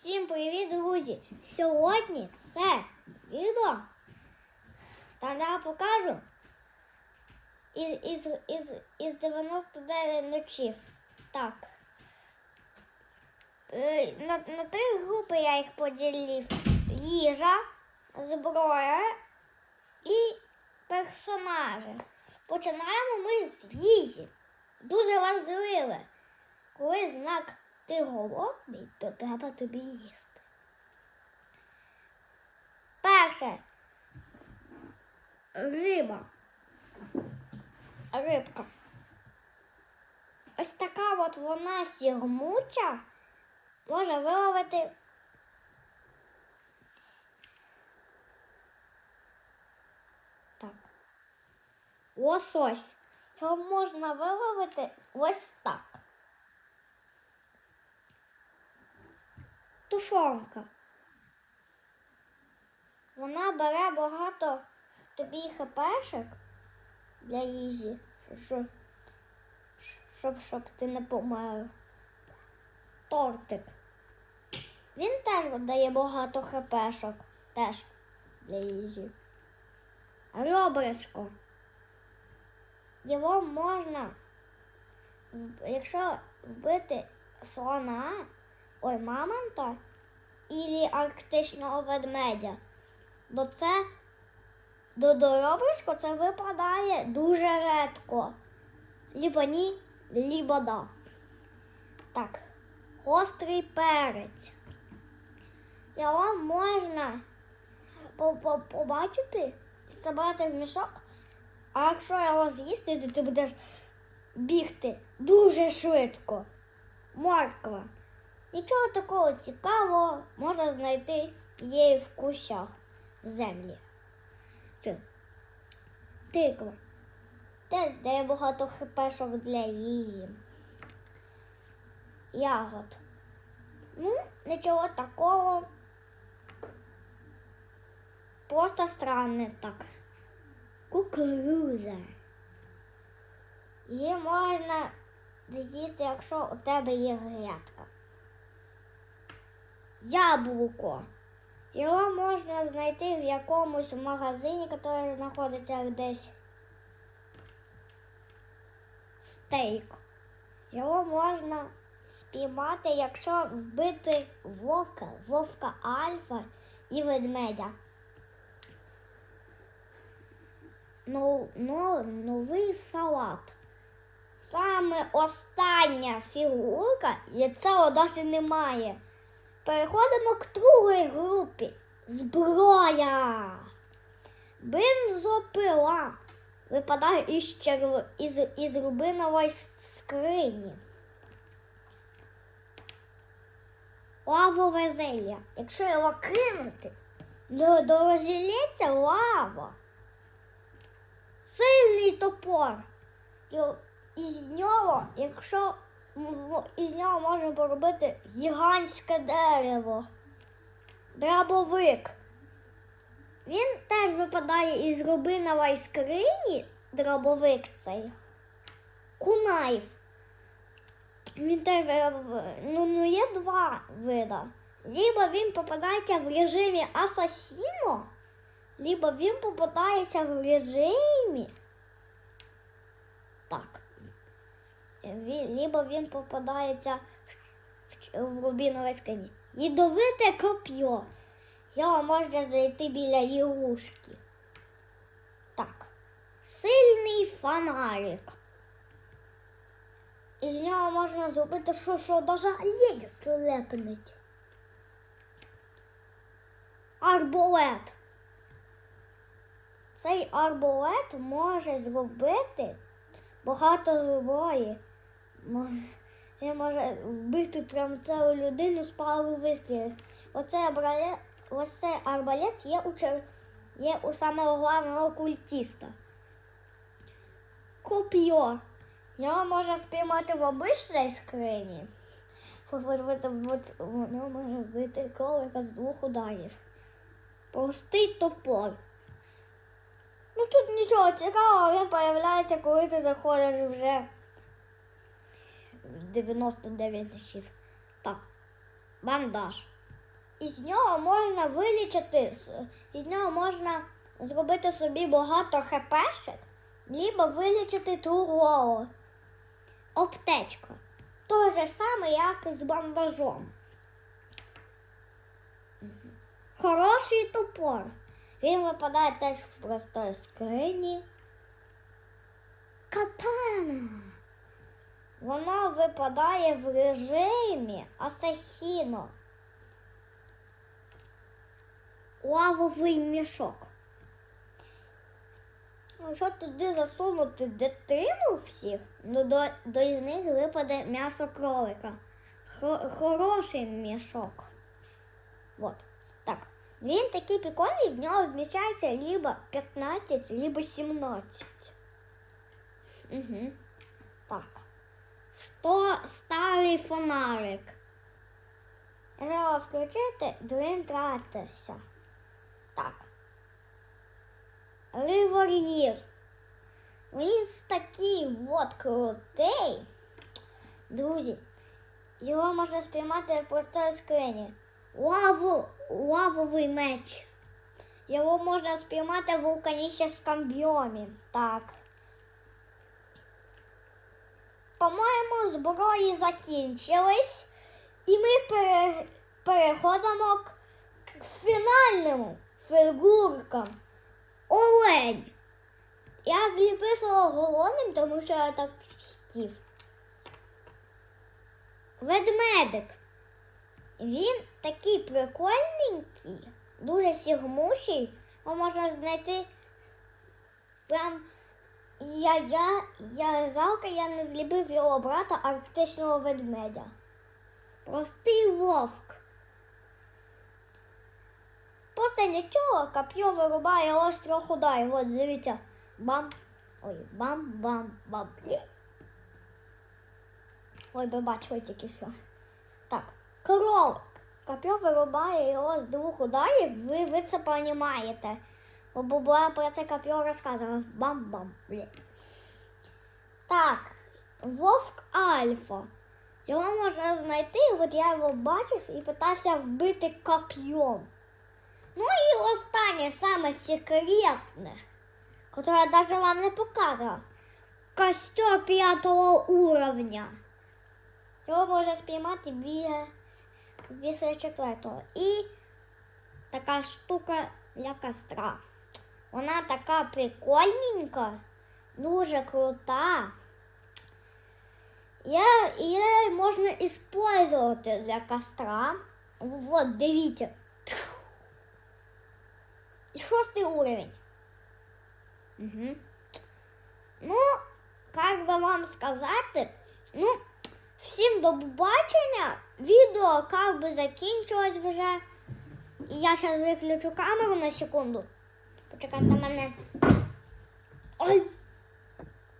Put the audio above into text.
Всім привіт, друзі! Сьогодні це відео. Та я покажу із, із, із, із 99 ночів. Так. Е, На, на три групи я їх поділив. Їжа, зброя і персонажі. Починаємо ми з їжі. Дуже важливе. Коли знак ти голодний, то треба тобі їсти. Перше. Риба. Рибка. Ось така от вона сігмуча може виловити. Так. Лосось. Його можна виловити ось так. Тушонка. Вона бере багато тобі хпшек для їжі, щоб, щоб, ти не помер. Тортик. Він теж дає багато хпшок теж для їжі. Ребришко. Його можна, якщо вбити слона, ой, мамонта і арктичного ведмедя, бо це до доробочку це випадає дуже редко. Лібо ні, лібо да. Так, гострий перець. Його можна по- по- побачити, забрати в мішок, а якщо його з'їсти, то ти будеш бігти дуже швидко. Морква. Нічого такого цікавого можна знайти є в кущах землі. Ти. Тиква. Теж дає багато хпшок для їжі. Ягод. Ну, нічого такого. Просто странне так. Кукуруза. Її можна з'їсти, якщо у тебе є грядка. Яблуко. Його можна знайти в якомусь магазині, який знаходиться десь. Стейк. Його можна спіймати, якщо вбити вовка, вовка альфа і ведмедя. Ну, ну, новий салат. Саме остання фігурка, і цього досі немає. Переходимо к другій групі. Зброя. Бензопила випадає із, черв... із... із рубинової скрині. Лавове зелля. Якщо його кинути, до, до лава. Сильний топор. І- Із нього, якщо із нього можна поробити гігантське дерево. Дробовик. Він теж випадає із рубинової скрині, дробовик цей. Кунайф. Він теж, е, ну, ну є два вида. Либо він попадається в режимі асасіно, либо він попадається в режимі. Так. Либо він попадається в, рубіновій скрині. Ядовите коп'є. Його можна знайти біля лягушки. Так. Сильний фонарик. Із нього можна зробити що, що навіть леді слепнить. Арболет. Цей арболет може зробити багато зброї. Він може вбити прям цілу людину з пару вистрілів. Оцей арбалет, оцей арбалет є у, чер... є у самого головного культіста. Коп'йо. Його можна спіймати в обичній скрині. Воно може вбити кролика з двох ударів. Простий топор. Ну тут нічого цікавого, він появляється, коли ти заходиш вже 99 ночів. Так, бандаж. із нього можна вилічити, із нього можна зробити собі багато хпшек, либо вилічити другого. Аптечка. То же саме, як і з бандажом. Хороший топор. Він випадає теж в простої скрині. Катана. Воно випадає в режимі Асахіно. Лавовий мішок. Якщо туди засунути дитину всіх, ну до, до із них випаде м'ясо кролика. Хо- хороший мішок. Вот. Так. Він такий прикольний, в нього вміщається либо 15, либо 17. Угу. Так. 100 старий фонарик. Треба включити, він тратиться. Так. Револьвер. Він такий от крутий. Друзі, його можна спіймати в простої скрині. Лаву, лавовий меч. Його можна спіймати в вулканічному біомі. Так. По-моєму, зброї закінчились, і ми пере- переходимо к фінальному фігуркам. Олень. Я зліпив його голодним, тому що я так хотів. Ведмедик. Він такий прикольненький, дуже сігмущий. Його можна знайти прям. Я, я, я жалко, я не зліпив його брата арктичного ведмедя. Простий вовк. Просто нічого, коп'є вирубає остро худай. От дивіться. Бам. Ой, бам-бам-бам. Ой, ви бачили тільки що. Так, кролик. Коп'є вирубає його з двох ударів, ви, ви це розумієте. Бо Бубла про це коп'є розказувала. Бам-бам. Блін. Так, вовк Альфа. Його можна знайти, от я його бачив і питався вбити коп'єм. Ну і останнє, саме секретне, яке я навіть вам не показувала. Костер п'ятого уровня. Його можна спіймати біля, після четвертого. І така штука для костра. Вона така прикольненька, дуже крута. Я, її можна использовать для костра. Вот, дивіться. Шостий уровень. Угу. Ну, как би вам сказати, ну, всім до побачення. Відео как би закінчилось вже. Я зараз виключу камеру на секунду. Poczekam na manewr. Oj!